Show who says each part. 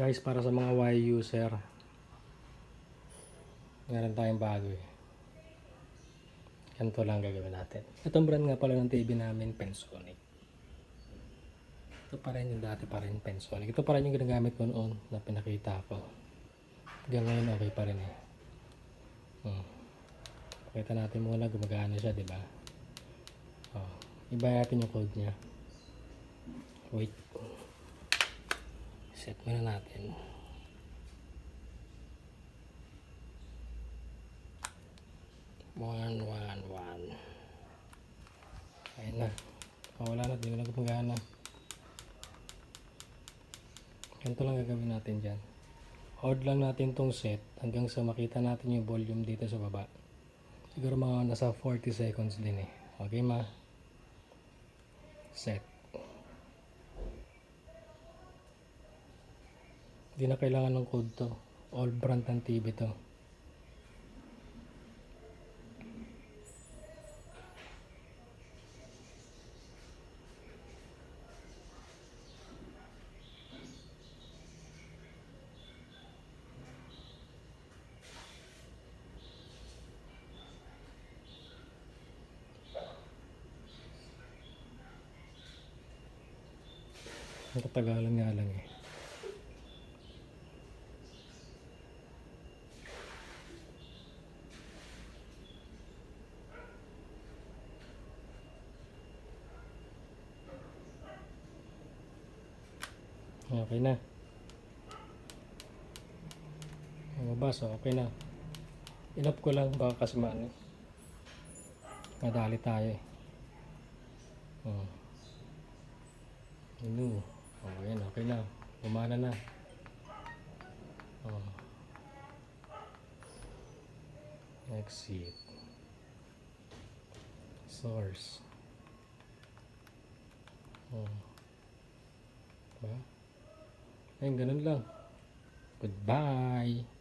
Speaker 1: Guys, para sa mga Y user, meron tayong bago eh. Ganito lang gagawin natin. Itong brand nga pala ng TV namin, Pensonic. Ito pa rin yung dati pa rin, Pensonic. Ito pa rin yung ginagamit ko noon na pinakita ko. Hanggang ngayon okay pa rin eh. Hmm. Pakita natin muna gumagana siya, di ba? Oh, iba natin yung code niya. Wait. Set muna natin. One, one, one. Ayun na. Oh, wala na. Di na gumagana. Ganito lang gagawin natin dyan. Hold lang natin tong set hanggang sa makita natin yung volume dito sa baba. Siguro mga nasa 40 seconds din eh. Okay ma? Set. Hindi na kailangan ng code to. All brand ng TV to. Ang katagalan nga lang eh. Okay na. Lumabas, oh, okay na. Inop ko lang baka kasi maano. eh. Madali tayo eh. Oh. Ano? Oh, yan, okay na. Gumana na. Oh. Exit. Source. Oh. Diba? Ayun, ganun lang. Goodbye.